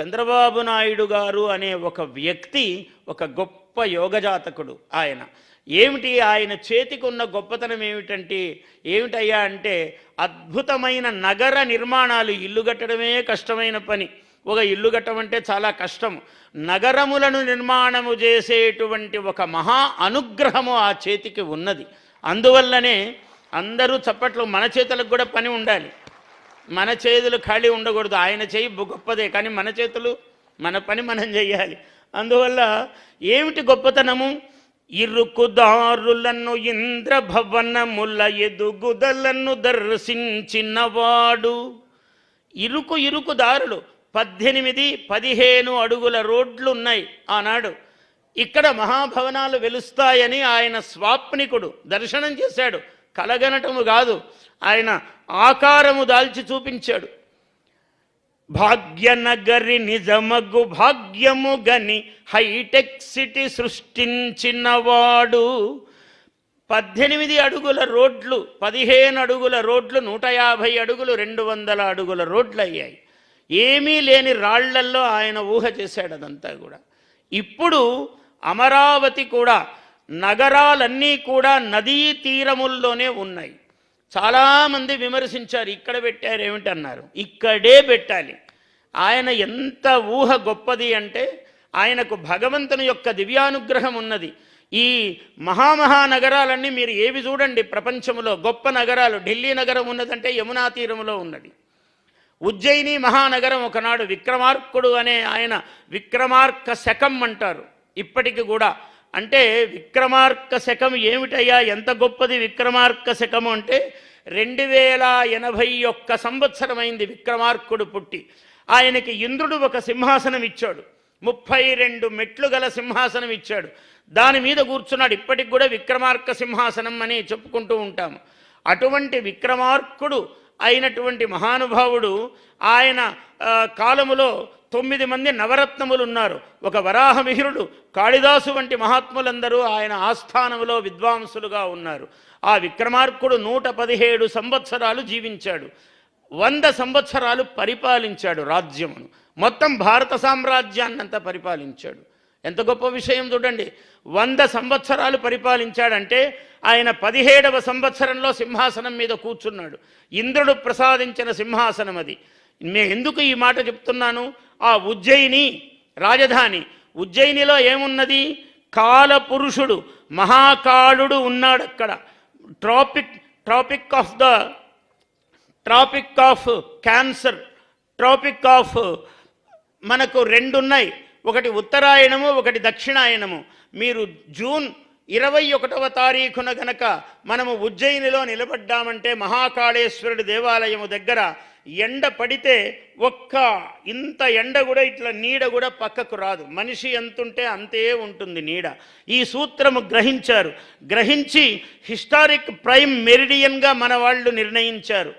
చంద్రబాబు నాయుడు గారు అనే ఒక వ్యక్తి ఒక గొప్ప యోగజాతకుడు ఆయన. ఏమిటి ఆయన చేతికి ఉన్న గొప్పతనం ఏమిటంటే ఏమిటయ్యా అంటే అద్భుతమైన నగర నిర్మాణాలు ఇల్లు కట్టడమే కష్టమైన పని. ఒక ఇల్లు కట్టమంటే చాలా కష్టం. నగరములను నిర్మాణము చేసేటువంటి ఒక మహా అనుగ్రహము ఆ చేతికి ఉన్నది. అందువల్లనే అందరూ చప్పట్లు మన చేతులకు కూడా పని ఉండాలి. మన చేతులు ఖాళీ ఉండకూడదు. ఆయన చేయి బు- గొప్పదే కానీ మన చేతులు మన పని మనం చేయాలి అందువల్ల ఏమిటి గొప్పతనము? ఇరుకుదారులను ఇంద్రభవనముల ఎదుగుదలను దర్శించినవాడు. ఇరుకు ఇరుకు దారులు. పద్దెనిమిది పదిహేను అడుగుల రోడ్లు ఉన్నాయి ఆనాడు. ఇక్కడ మహాభవనాలు వెలుస్తాయని ఆయన స్వాప్నికుడు దర్శనం చేశాడు. కలగనటము కాదు. ఆయన ఆకారము దాల్చి చూపించాడు. భాగ్యనగరి నిజమగు భాగ్యము గని హైటెక్ సిటీ సృష్టించినవాడు. పద్దెనిమిది అడుగుల రోడ్లు పదిహేను అడుగుల రోడ్లు నూట యాభై అడుగులు రెండు వందల అడుగుల రోడ్లు అయ్యాయి. ఏమీ లేని రాళ్ళల్లో ఆయన ఊహ చేశాడు అదంతా కూడా. ఇప్పుడు అమరావతి కూడా నగరాలన్నీ కూడా నదీ తీరముల్లోనే ఉన్నాయి. చాలామంది విమర్శించారు ఇక్కడ పెట్టారు ఏమిటన్నారు? ఇక్కడే పెట్టాలి. ఆయన ఎంత ఊహ గొప్పది అంటే ఆయనకు భగవంతుని యొక్క దివ్యానుగ్రహం ఉన్నది. ఈ మహామహానగరాలన్నీ మీరు ఏవి చూడండి ప్రపంచంలో గొప్ప నగరాలు. ఢిల్లీ నగరం ఉన్నదంటే యమునా తీరంలో ఉన్నది. ఉజ్జయిని మహానగరం ఒకనాడు విక్రమార్కుడు అనే ఆయన విక్రమార్క శకం అంటారు. ఇప్పటికి కూడా అంటే విక్రమార్క శకం ఏమిటయ్యా? ఎంత గొప్పది విక్రమార్క శకము అంటే రెండు వేల ఎనభై ఒక్క సంవత్సరమైంది విక్రమార్కుడు పుట్టి. ఆయనకి ఇంద్రుడు ఒక సింహాసనం ఇచ్చాడు. ముప్పై రెండు మెట్లు గల సింహాసనం ఇచ్చాడు. దాని మీద కూర్చున్నాడు. ఇప్పటికి కూడా విక్రమార్క సింహాసనం అని చెప్పుకుంటూ ఉంటాము అటువంటి విక్రమార్కుడు అయినటువంటి మహానుభావుడు ఆయన కాలములో తొమ్మిది మంది నవరత్నములు ఉన్నారు ఒక వరాహమిహిరుడు కాళిదాసు వంటి మహాత్ములందరూ ఆయన ఆస్థానములో విద్వాంసులుగా ఉన్నారు. ఆ విక్రమార్కుడు నూట పదిహేడు సంవత్సరాలు జీవించాడు. వంద సంవత్సరాలు పరిపాలించాడు రాజ్యమును. మొత్తం భారత సామ్రాజ్యాన్నంతా పరిపాలించాడు. ఎంత గొప్ప విషయం చూడండి. వంద సంవత్సరాలు పరిపాలించాడంటే ఆయన పదిహేడవ సంవత్సరంలో సింహాసనం మీద కూర్చున్నాడు. ఇంద్రుడు ప్రసాదించిన సింహాసనం అది నేను ఎందుకు ఈ మాట చెప్తున్నాను? ఆ ఉజ్జయిని రాజధాని. ఉజ్జయినిలో ఏమున్నది? కాలపురుషుడు మహాకాళుడు ఉన్నాడు అక్కడ. Tropic tropic of the tropic of cancer tropic of మనకు రెండు ఉన్నాయి ఒకటి ఉత్తరాయణము ఒకటి దక్షిణాయనము మీరు జూన్ ఇరవై ఒకటవ తారీఖున గనక మనము ఉజ్జయినిలో నిలబడ్డామంటే మహాకాళేశ్వరుడి దేవాలయము దగ్గర ఎండ పడితే ఒక్క ఇంత ఎండ కూడా ఇట్లా నీడ కూడా పక్కకు రాదు. మనిషి ఎంతుంటే అంతే ఉంటుంది నీడ. ఈ సూత్రము గ్రహించారు. గ్రహించి హిస్టారిక్ ప్రైమ్ మెరిడియన్గా మన వాళ్ళు నిర్ణయించారు.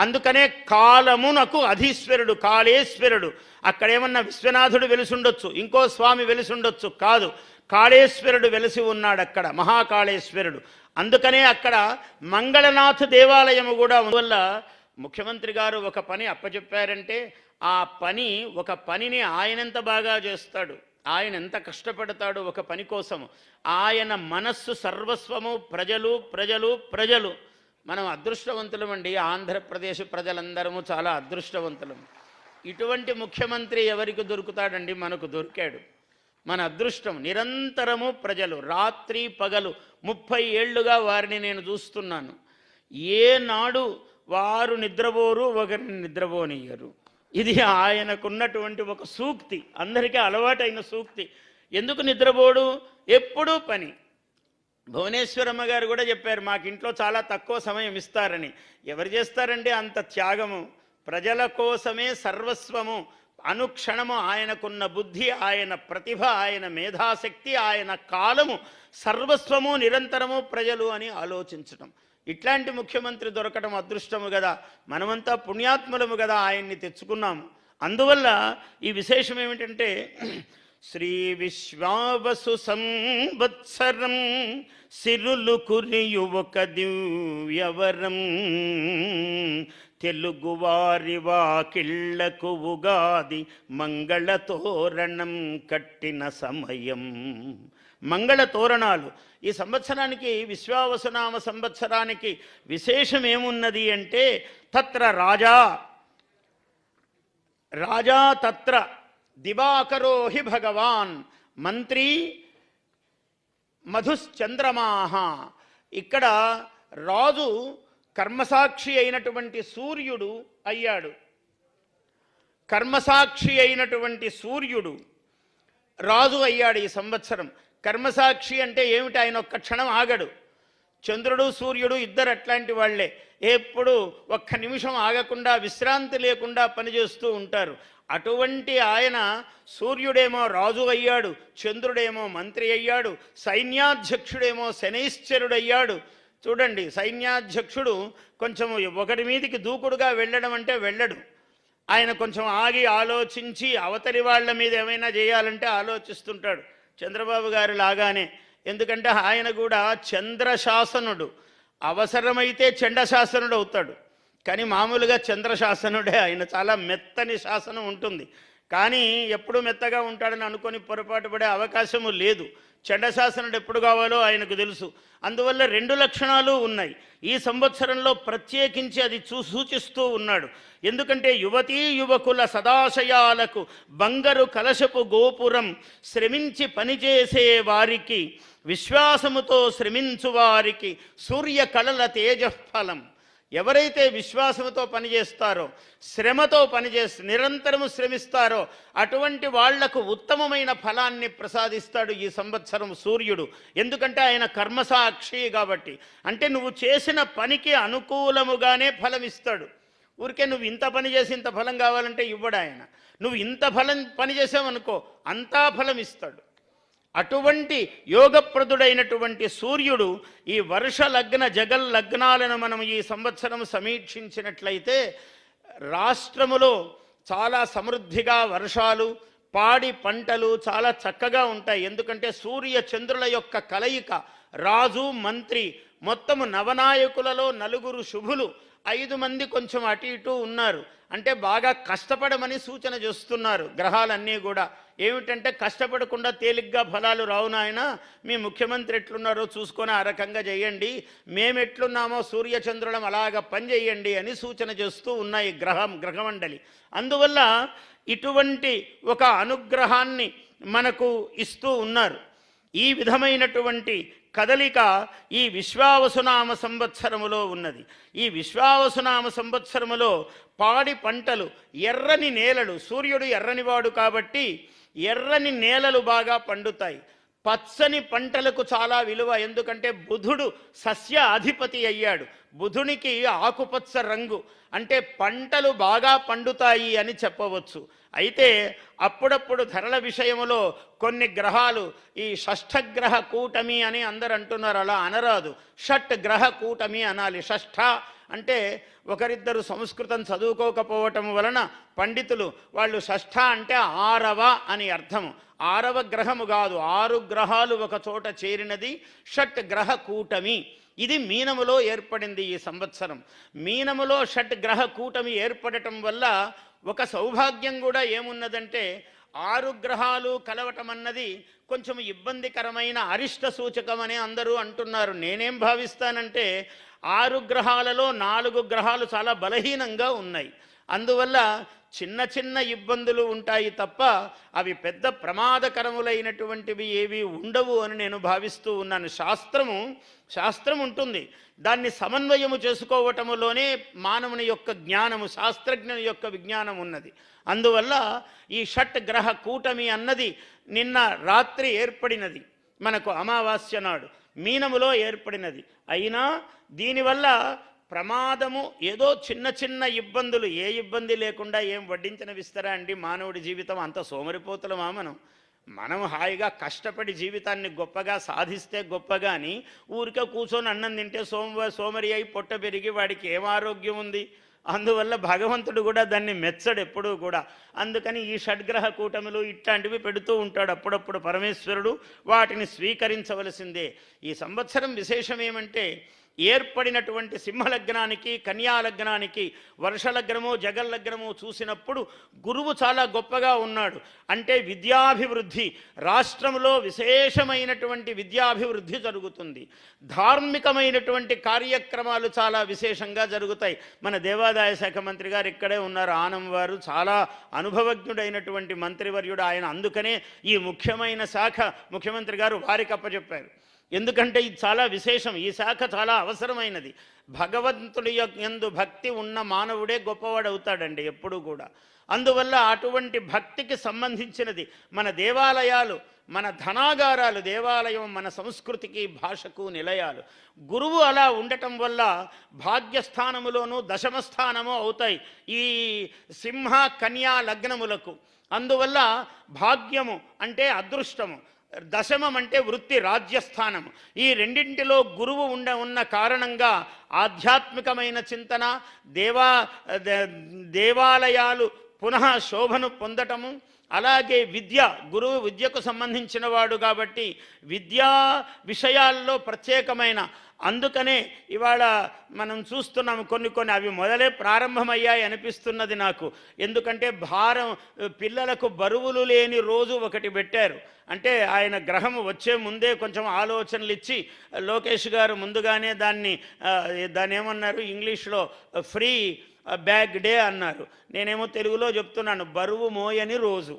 అందుకనే కాలమునకు అధీశ్వరుడు కాళేశ్వరుడు. అక్కడేమన్నా విశ్వనాథుడు వెలుసుండొచ్చు ఇంకో స్వామి వెలిసుండొచ్చు కాదు. కాళేశ్వరుడు వెలిసి ఉన్నాడు అక్కడ మహాకాళేశ్వరుడు. అందుకనే అక్కడ మంగళనాథ్ దేవాలయము కూడా వల్ల ముఖ్యమంత్రి గారు ఒక పని అప్పచెప్పారంటే ఆ పని ఒక పనిని ఆయనంత బాగా చేస్తాడు? ఆయన ఎంత కష్టపడతాడు ఒక పని కోసం? ఆయన మనస్సు సర్వస్వము ప్రజలు ప్రజలు ప్రజలు. మనం అదృష్టవంతులమండి ఆంధ్రప్రదేశ్ ప్రజలందరము చాలా అదృష్టవంతులం. ఇటువంటి ముఖ్యమంత్రి ఎవరికి దొరుకుతాడండి? మనకు దొరికాడు. మన అదృష్టం నిరంతరము ప్రజలు రాత్రి పగలు ముప్పై ఏళ్ళుగా వారిని నేను చూస్తున్నాను. ఏనాడు వారు నిద్రపోరు ఒకరిని నిద్రపోనియ్యరు. ఇది ఆయనకున్నటువంటి ఒక సూక్తి. అందరికీ అలవాటైన సూక్తి. ఎందుకు నిద్రపోడు? ఎప్పుడూ పని. భువనేశ్వరమ్మ గారు కూడా చెప్పారు మాకు ఇంట్లో చాలా తక్కువ సమయం ఇస్తారని. ఎవరు చేస్తారండి అంత త్యాగము? ప్రజల కోసమే సర్వస్వము. అనుక్షణము ఆయనకున్న బుద్ధి ఆయన ప్రతిభ ఆయన మేధాశక్తి ఆయన కాలము సర్వస్వము నిరంతరము ప్రజలు అని ఆలోచించటం. ఇట్లాంటి ముఖ్యమంత్రి దొరకడం అదృష్టము కదా మనమంతా పుణ్యాత్ములము కదా ఆయన్ని తెచ్చుకున్నాము. అందువల్ల ఈ విశేషం ఏమిటంటే శ్రీ విశ్వావసు సంవత్సరం సిరులు కురియు ఒక దివ్యవరం. తెలుగువారి వాకిళ్ళకు ఉగాది మంగళ తోరణం కట్టిన సమయం. మంగళ తోరణాలు. ఈ సంవత్సరానికి విశ్వావసనామ సంవత్సరానికి విశేషం ఏమున్నది అంటే తత్ర రాజా. రాజా తత్ర దివాకరో హి భగవాన్. మంత్రి మధుశ్చంద్రమాహ. ఇక్కడ రాజు కర్మసాక్షి అయినటువంటి సూర్యుడు అయ్యాడు. కర్మసాక్షి అయినటువంటి సూర్యుడు రాజు అయ్యాడు ఈ సంవత్సరం. కర్మసాక్షి అంటే ఏమిటి? ఆయన ఒక్క క్షణం ఆగడు. చంద్రుడు సూర్యుడు ఇద్దరు అట్లాంటి వాళ్ళే. ఎప్పుడు ఒక్క నిమిషం ఆగకుండా విశ్రాంతి లేకుండా పనిచేస్తూ ఉంటారు. అటువంటి ఆయన సూర్యుడేమో రాజు అయ్యాడు చంద్రుడేమో మంత్రి అయ్యాడు సైన్యాధ్యక్షుడేమో శనైశ్చరుడయ్యాడు. చూడండి సైన్యాధ్యక్షుడు కొంచెం ఒకరి మీదికి దూకుడుగా వెళ్ళడం అంటే వెళ్ళడు. ఆయన కొంచెం ఆగి ఆలోచించి అవతలి వాళ్ళ మీద ఏమైనా చేయాలంటే ఆలోచిస్తుంటాడు చంద్రబాబు గారు లాగానే. ఎందుకంటే ఆయన కూడా చంద్రశాసనుడు. అవసరమైతే చండశాసనుడు అవుతాడు. కానీ మామూలుగా చంద్రశాసనుడే. ఆయన చాలా మెత్తని శాసనం ఉంటుంది. కానీ ఎప్పుడు మెత్తగా ఉంటాడని అనుకొని పొరపాటు పడే అవకాశము లేదు. చండశాసనుడు ఎప్పుడు కావాలో ఆయనకు తెలుసు. అందువల్ల రెండు లక్షణాలు ఉన్నాయి. ఈ సంవత్సరంలో ప్రత్యేకించి అది చూ సూచిస్తూ ఉన్నాడు. ఎందుకంటే యువతీ యువకుల సదాశయాలకు బంగారు కలశపు గోపురం శ్రమించి పనిచేసే వారికి విశ్వాసముతో శ్రమించు వారికి సూర్య కళల తేజఫలం. ఎవరైతే విశ్వాసంతో పనిచేస్తారో శ్రమతో పనిచేసి నిరంతరము శ్రమిస్తారో అటువంటి వాళ్ళకు ఉత్తమమైన ఫలాన్ని ప్రసాదిస్తాడు ఈ సంవత్సరం సూర్యుడు. ఎందుకంటే ఆయన కర్మసాక్షి కాబట్టి. అంటే నువ్వు చేసిన పనికి అనుకూలముగానే ఫలం ఇస్తాడు ఊరికే నువ్వు ఇంత పని చేసి ఇంత ఫలం కావాలంటే ఇవ్వడు ఆయన. నువ్వు ఇంత ఫలం పని చేసావనుకో అంతా ఫలం ఇస్తాడు అటువంటి యోగప్రదుడైనటువంటి సూర్యుడు ఈ వర్ష లగ్న జగల్ లగ్నాలను మనం ఈ సంవత్సరం సమీక్షించినట్లయితే రాష్ట్రములో చాలా సమృద్ధిగా వర్షాలు పాడి పంటలు చాలా చక్కగా ఉంటాయి. ఎందుకంటే సూర్య చంద్రుల యొక్క కలయిక రాజు మంత్రి మొత్తము నవనాయకులలో నలుగురు శుభులు. ఐదు మంది కొంచెం అటు ఇటు ఉన్నారు. అంటే బాగా కష్టపడమని సూచన చేస్తున్నారు గ్రహాలన్నీ కూడా. ఏమిటంటే కష్టపడకుండా తేలిగ్గా ఫలాలు రావు నాయన. మీ ముఖ్యమంత్రి ఎట్లున్నారో చూసుకొని ఆ రకంగా చేయండి. మేము ఎట్లున్నామో సూర్యచంద్రులం అలాగ పనిచేయండి అని సూచన చేస్తూ ఉన్నాయి గ్రహం గ్రహమండలి. అందువల్ల ఇటువంటి ఒక అనుగ్రహాన్ని మనకు ఇస్తూ ఉన్నారు. ఈ విధమైనటువంటి కదలిక ఈ విశ్వావసునామ సంవత్సరములో ఉన్నది. ఈ విశ్వావసునామ సంవత్సరములో పాడి పంటలు ఎర్రని నేలలు సూర్యుడు ఎర్రనివాడు కాబట్టి ఎర్రని నేలలు బాగా పండుతాయి. పచ్చని పంటలకు చాలా విలువ ఎందుకంటే బుధుడు సస్య అధిపతి అయ్యాడు. బుధునికి ఆకుపచ్చ రంగు అంటే పంటలు బాగా పండుతాయి అని చెప్పవచ్చు. అయితే అప్పుడప్పుడు ధరల విషయంలో కొన్ని గ్రహాలు ఈ షష్ఠగ్రహ కూటమి అని అందరు అంటున్నారు అలా అనరాదు. షట్ గ్రహ కూటమి అనాలి. షష్ఠ అంటే ఒకరిద్దరు సంస్కృతం చదువుకోకపోవటం వలన పండితులు వాళ్ళు షష్ఠ అంటే ఆరవ అని అర్థము. ఆరవ గ్రహము కాదు ఆరు గ్రహాలు ఒక చోట చేరినది షట్ గ్రహ కూటమి. ఇది మీనములో ఏర్పడింది ఈ సంవత్సరం. మీనములో షట్ గ్రహ కూటమి ఏర్పడటం వల్ల ఒక సౌభాగ్యం కూడా ఏమున్నదంటే ఆరు గ్రహాలు కలవటం అన్నది కొంచెం ఇబ్బందికరమైన అరిష్ట సూచకం అని అందరూ అంటున్నారు. నేనేం భావిస్తానంటే ఆరు గ్రహాలలో నాలుగు గ్రహాలు చాలా బలహీనంగా ఉన్నాయి. అందువల్ల చిన్న చిన్న ఇబ్బందులు ఉంటాయి తప్ప అవి పెద్ద ప్రమాదకరములైనటువంటివి ఏవి ఉండవు అని నేను భావిస్తూ ఉన్నాను. శాస్త్రము శాస్త్రం ఉంటుంది. దాన్ని సమన్వయము చేసుకోవటములోనే మానవుని యొక్క జ్ఞానము శాస్త్రజ్ఞుని యొక్క విజ్ఞానం ఉన్నది. అందువల్ల ఈ షట్ గ్రహ కూటమి అన్నది నిన్న రాత్రి ఏర్పడినది. మనకు అమావాస్య నాడు. మీనములో ఏర్పడినది. అయినా దీనివల్ల ప్రమాదము ఏదో చిన్న చిన్న ఇబ్బందులు ఏ ఇబ్బంది లేకుండా ఏం వడ్డించిన విస్తరా అండి? మానవుడి జీవితం అంత సోమరిపోతులమా మనం? మనం హాయిగా కష్టపడి జీవితాన్ని గొప్పగా సాధిస్తే గొప్పగాని ఊరికే కూర్చొని అన్నం తింటే సోమ సోమరి అయి పొట్ట పెరిగి వాడికి ఏం ఆరోగ్యం ఉంది? అందువల్ల భగవంతుడు కూడా దాన్ని మెచ్చడు ఎప్పుడూ కూడా. అందుకని ఈ షడ్గ్రహ కూటములు ఇట్లాంటివి పెడుతూ ఉంటాడు అప్పుడప్పుడు పరమేశ్వరుడు వాటిని స్వీకరించవలసిందే. ఈ సంవత్సరం విశేషం ఏమంటే ఏర్పడినటువంటి సింహలగ్నానికి కన్యాలగ్నానికి వర్షలగ్నము జగల్లగ్నము చూసినప్పుడు గురువు చాలా గొప్పగా ఉన్నాడు. అంటే విద్యాభివృద్ధి రాష్ట్రంలో విశేషమైనటువంటి విద్యాభివృద్ధి జరుగుతుంది. ధార్మికమైనటువంటి కార్యక్రమాలు చాలా విశేషంగా జరుగుతాయి. మన దేవాదాయ శాఖ మంత్రి గారు ఇక్కడే ఉన్నారు. ఆనం వారు చాలా అనుభవజ్ఞుడైనటువంటి మంత్రివర్యుడు ఆయన. అందుకనే ఈ ముఖ్యమైన శాఖ ముఖ్యమంత్రి గారు వారికి అప్పచెప్పారు. ఎందుకంటే ఇది చాలా విశేషం. ఈ శాఖ చాలా అవసరమైనది. భగవంతుడి యొక్క యందు భక్తి ఉన్న మానవుడే గొప్పవాడు అవుతాడండి ఎప్పుడూ కూడా. అందువల్ల అటువంటి భక్తికి సంబంధించినది మన దేవాలయాలు మన ధనాగారాలు దేవాలయం మన సంస్కృతికి భాషకు నిలయాలు. గురువు అలా ఉండటం వల్ల భాగ్యస్థానములోనూ దశమ స్థానము అవుతాయి ఈ సింహ కన్యా లగ్నములకు. అందువల్ల భాగ్యము అంటే అదృష్టము. దశమం అంటే వృత్తి రాజ్యస్థానం ఈ రెండింటిలో గురువు ఉండ ఉన్న కారణంగా ఆధ్యాత్మికమైన చింతన దేవా దేవాలయాలు పునః శోభను పొందటము అలాగే విద్య గురువు విద్యకు సంబంధించిన వాడు కాబట్టి విద్యా విషయాల్లో ప్రత్యేకమైన అందుకనే ఇవాళ మనం చూస్తున్నాము కొన్ని కొన్ని అవి మొదలే ప్రారంభమయ్యాయి అనిపిస్తున్నది నాకు. ఎందుకంటే భారం పిల్లలకు బరువులు లేని రోజు ఒకటి పెట్టారు. అంటే ఆయన గ్రహం వచ్చే ముందే కొంచెం ఆలోచనలు ఇచ్చి లోకేష్ గారు ముందుగానే దాన్ని దాని దాన్ని ఏమన్నారు? ఇంగ్లీష్లో ఫ్రీ బ్యాగ్ డే అన్నారు. నేనేమో తెలుగులో చెప్తున్నాను బరువు మోయని రోజు.